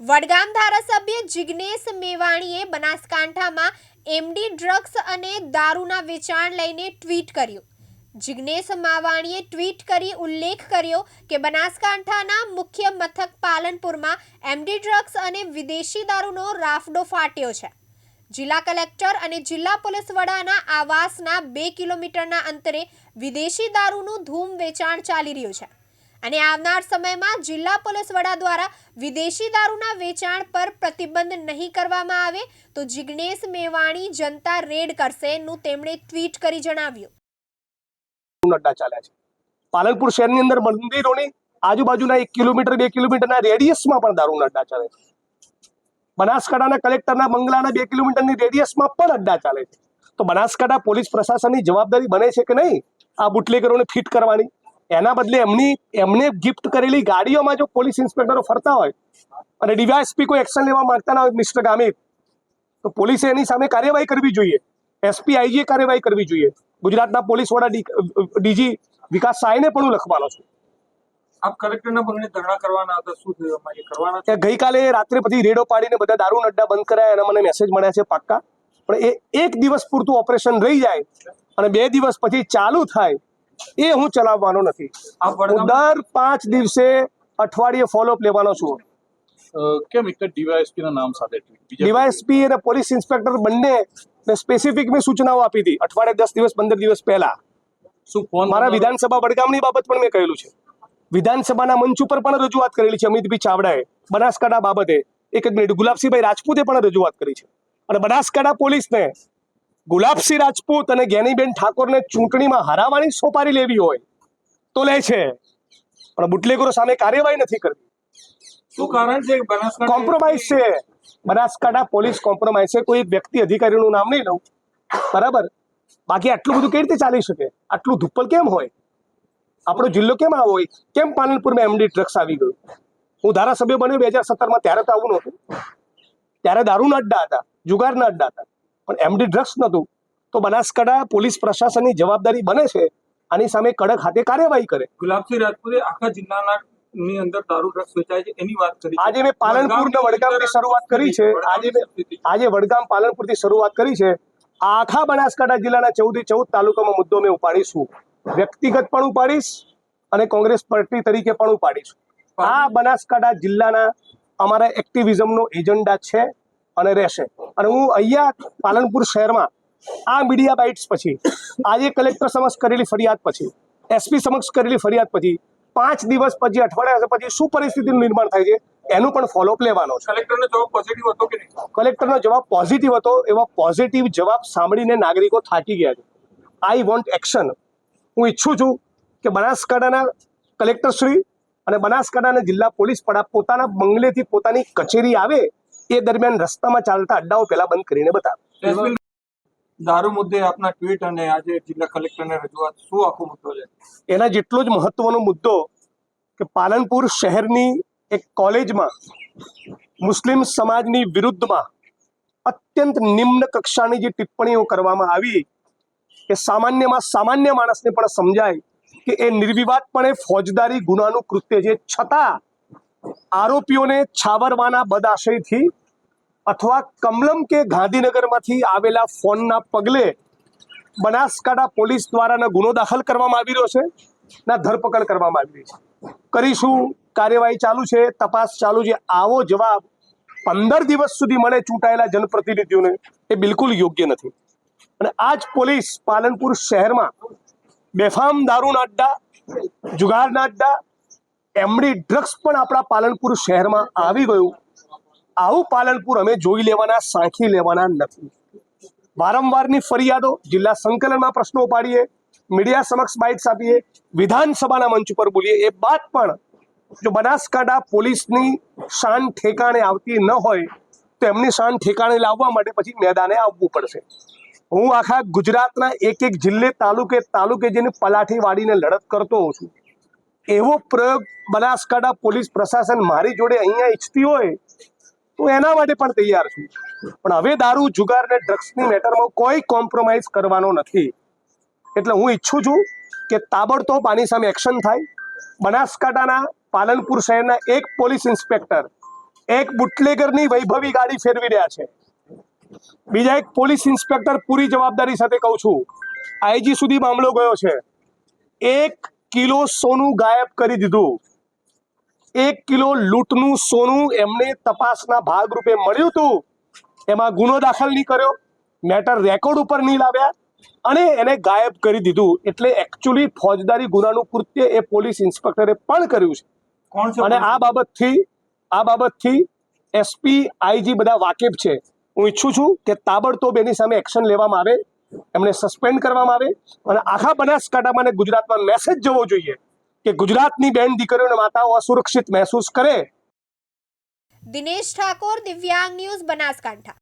વડગામ ધારાસભ્ય જિગ્નેશ મેવાણીએ બનાસકાંઠામાં MD drugs અને દારૂના વેચાણ લઈને ટ્વીટ કર્યું. જિગ્નેશ માવાણીએ ટ્વીટ કરી ઉલ્લેખ કર્યો કે બનાસકાંઠાના મુખ્ય મથક પાલનપુરમાં એમડી ડ્રગ્સ અને વિદેશી દારૂનો રાફડો ફાટ્યો છે. જિલ્લા કલેક્ટર અને જિલ્લા પોલીસ વડાના આવાસના બે કિલોમીટરના અંતરે વિદેશી દારૂનું ધૂમ વેચાણ ચાલી રહ્યું છે. અને આવનાર સમયમાં જિલ્લા પોલીસ વડા દ્વારા વિદેશી દારૂના વેચાણ પર પ્રતિબંધ નહીં કરવામાં આવે તો જિગ્નેશ મેવાણી જનતા રેડ કરશે નું તેમણે ટ્વીટ કરી જણાવ્યું. અડ્ડા ચાલ્યા છે. પાલનપુર શહેરની અંદર મંદિરોની આજુબાજુના એક કિલોમીટર, બે કિલોમીટરના રેડિયસમાં પણ દારૂ અડ્ડા ચાલે છે. બનાસકાંઠાના કલેક્ટરના બંગલાના બે કિલોમીટરની રેડિયસમાં પણ અડ્ડા ચાલે છે. તો બનાસકાંઠા પોલીસ પ્રશાસનની જવાબદારી બને છે કે નહીં? આ બુટલેગરોને ફિટ કરવાની. એના બદલે એમની એમને ગિફ્ટ કરેલી ગાડીઓમાં જો પોલીસ ઇન્સ્પેક્ટરો ફરતા હોય અને ડીવાયએસપી કોઈ એક્શન લેવા માંગતા ના હોય મિસ્ટર ગામિત તો પોલીસે એની સામે કાર્યવાહી કરવી જોઈએ. એસપી આઈજીએ કાર્યવાહી કરવી જોઈએ. ગુજરાતના પોલીસ વડા ડીજી વિકાસ સાયને પણ હું લખવાનો છું. આપ કલેક્ટરના બંગલે ધરણા કરવાના હતા શું થયું કરવાના ગઈકાલે રાત્રે પછી રેડો પાડીને બધા દારૂ અડ્ડા બંધ કરાયા એના મને મેસેજ મળ્યા છે પાક્કા. પણ એ એક દિવસ પૂરતું ઓપરેશન રહી જાય અને બે દિવસ પછી ચાલુ થાય એ હું ચલાવવાનો નથી. હું દર પાંચ દિવસે અઠવાડિયે ફોલોઅપ લેવાનો છું. કેમ એક ડીવાયએસપી ના નામ સાથે ડીવાયએસપી અને પોલીસ ઇન્સ્પેક્ટર બંને સ્પેસિફિક મેં સૂચનાઓ આપી હતી અઠવાડિયે દસ દિવસ પંદર દિવસ પહેલા. શું ફોન મારા વિધાનસભા વડગામની બાબત પણ મેં કહેલું છે. વિધાનસભાના મંચ ઉપર પણ રજૂઆત કરેલી છે અમિતભાઈ ચાવડાએ. બનાસકાંઠા બાબતે એક જ મિનિટ ગુલાબસિંહભાઈ રાજપૂતે પણ રજૂઆત કરી છે. અને બનાસકાંઠા પોલીસને ગુલાબસિંહ રાજપૂત અને જ્ઞાનીબેન ઠાકોરને ચૂંટણીમાં હરાવવાની સોપારી લેવી હોય તો લે છે. પણ બુટલેગરો સામે કાર્યવાહી નથી કરતી. શું કારણ છે? કોમ્પ્રોમાઇઝ છે. બનાસકાંઠા પોલીસ કોમ્પ્રોમાઇઝ છે. કોઈ વ્યક્તિ અધિકારીનું નામ નહીં લઉં. બરાબર? બાકી આટલું બધું કેવી રીતે ચાલી શકે? આટલું ધુપ્પલ કેમ હોય? આપણો જિલ્લો કેમ આવો હોય? કેમ પાલનપુરમાં એમડી ડ્રગ્સ આવી ગયું? હું ધારાસભ્ય બન્યો બે હજાર સત્તરમાં ત્યારે તો આવું નહોતું. ત્યારે દારૂના અડ્ડા હતા જુગારના અડ્ડા હતા. પણ એમડી ડ્રગ્સ નહોતું. તો બનાસકાંઠા પોલીસ પ્રશાસનની જવાબદારી બને છે. આની સામે કડક હાથે કાર્યવાહી કરે. ગુલાબસિંહ રાજપૂતે આખા જિલ્લાના ની અંદર દારૂ ડ્રગ્સ વેચાય છે એની વાત કરી આજે મેં પાલનપુર ને વડગામથી શરૂઆત કરી છે. આજે આજે વડગામ પાલનપુરથી શરૂઆત કરી છે. આખા બનાસકાંઠા જિલ્લાના ચૌદથી ચૌદ તાલુકામાં મુદ્દો મેં ઉપાડીશું. વ્યક્તિગત પણ ઉપાડીશ અને કોંગ્રેસ પાર્ટી તરીકે પણ ઉપાડીશું. આ બનાસકાંઠા જિલ્લાના અમારા એક્ટિવિઝમનો એજન્ડા છે. અને રહેશે. અને હું અહીંયા પાલનપુર શહેરમાં આ મીડિયા બાઇટ્સ પછી આજે કલેક્ટર સમક્ષ કરેલી ફરિયાદ પછી એસપી સમક્ષ કરેલી ફરિયાદ પછી પાંચ દિવસ પછી અઠવાડિયા પછી શું પરિસ્થિતિનું નિર્માણ થાય છે એનું પણ ફોલોઅપ લેવાનો છે. કલેક્ટરનો જવાબ પોઝિટિવ હતો કે નહીં? કલેક્ટરનો જવાબ પોઝિટિવ હતો એવો પોઝિટિવ જવાબ સાંભળીને નાગરિકો થાકી ગયા છે. આઈ વોન્ટ એક્શન હું ઈચ્છું છું કે બનાસકાંઠાના કલેક્ટરશ્રી અને બનાસકાંઠાના જિલ્લા પોલીસ વડા પોતાના બંગલેથી પોતાની કચેરી આવે એ દરમિયાન રસ્તામાં ચાલતા અડ્ડાઓ પહેલા બંધ કરીને બતાવે દારૂ મુદ્દે આપના ટ્વીટ અને આજે જિલ્લા કલેક્ટરને રજૂઆત શું આખો મુદ્દો છે? એના જેટલો જ મહત્વનો મુદ્દો કે પાલનપુર શહેરની એક કોલેજમાં મુસ્લિમ સમાજની વિરુદ્ધમાં અત્યંત નિમ્ન કક્ષાની જે ટિપ્પણીઓ કરવામાં આવી એ સામાન્યમાં સામાન્ય માણસને પણ સમજાય કે એ નિર્વિવાદપણે ફોજદારી ગુનાનું કૃત્ય છે. છતાં આરોપીઓને છાવરવાના બદાશયથી અથવા કમલમ કે ગાંધીનગરમાંથી આવેલા ફોનના પગલે બનાસકાંઠા પોલીસ દ્વારાનો ગુનો દાખલ કરવામાં આવી રહ્યો છે. ના, ધરપકડ કરવામાં આવી રહી છે. કરીશું, કાર્યવાહી ચાલુ છે, તપાસ ચાલુ છે. આવો જવાબ પંદર દિવસ સુધી મળે ચૂંટાયેલા જનપ્રતિનિધિઓને એ બિલકુલ યોગ્ય નથી. અને આ જ પોલીસ પાલનપુર શહેરમાં બેફામ દારૂના અડ્ડા, જુગારના અડ્ડા એમડી ડ્રગ્સ પણ આપણા પાલનપુર શહેરમાં આવી ગયું. આવું પાલનપુર અમે જોઈ લેવાના, સાંખી લેવાના નથી. વારંવારની ફરિયાદો જિલ્લા સંકલનમાં પ્રશ્નો ઉપાડીએ, મીડિયા સમક્ષ બાઇટ્સ આપીએ, વિધાનસભાના મંચ ઉપર બોલીએ. એ બાદ પણ જો બનાસકાંઠા પોલીસની શાન ઠેકાણે આવતી ન હોય, તો એમની શાન ઠેકાણે લાવવા માટે પછી મેદાને આવવું પડશે. હું આખા ગુજરાતના એક એક જિલ્લે તાલુકે તાલુકે જઈને પલાઠી વાળીને લડત કરતો હોઉં છું. એવો પ્રયોગ બનાસકાંઠા પોલીસ પ્રશાસન મારી જોડે અહીંયા ઈચ્છતી હોય, તો એના માટે પણ તૈયાર છું. પણ હવે દારૂ, જુગાર ને ડ્રગ્સની મેટરમાં કોઈ કોમ્પ્રોમાઇઝ કરવાનો નથી. એટલે હું ઈચ્છું છું કે તાબડતોબ આની સામે એક્શન થાય. બનાસકાંઠાના પાલનપુર શહેરના એક પોલીસ ઇન્સ્પેક્ટર એક બુટલેગરની વૈભવી ગાડી ફેરવી રહ્યા છે. બીજા એક પોલીસ ઇન્સ્પેક્ટર પૂરી જવાબદારી સાથે કહું છું, આઈજી સુધી મામલો ગયો છે. એક કિલો સોનું ગાયબ કરી દીધું. એક કિલો લૂંટનું સોનું એમને તપાસના ભાગરૂપે મળ્યું હતું. એમાં ગુનો દાખલ નહીં કર્યો. મેટર રેકોર્ડ ઉપર નહીં લાવ્યા અને એને ગાયબ કરી દીધું. એટલે એકચ્યુઅલી ફોજદારી ગુનાનું કૃત્ય એ પોલીસ ઇન્સ્પેક્ટરે પણ કર્યું છે. અને આ બાબતથી આ બાબતથી એસપી આઈજી બધા વાકેફ છે. હું ઈચ્છું છું કે તાબડતોબ એની સામે એક્શન લેવામાં આવે. એમને સસ્પેન્ડ કરવામાં આવે અને આખા બનાસકાંઠામાં અને ગુજરાતમાં મેસેજ જવો જોઈએ કે ગુજરાતની બેન દીકરીઓને માતાઓ અસુરક્ષિત મહેસૂસ કરે. દિનેશ ઠાકોર, દિવ્યાંગ ન્યૂઝ બનાસકાંઠા.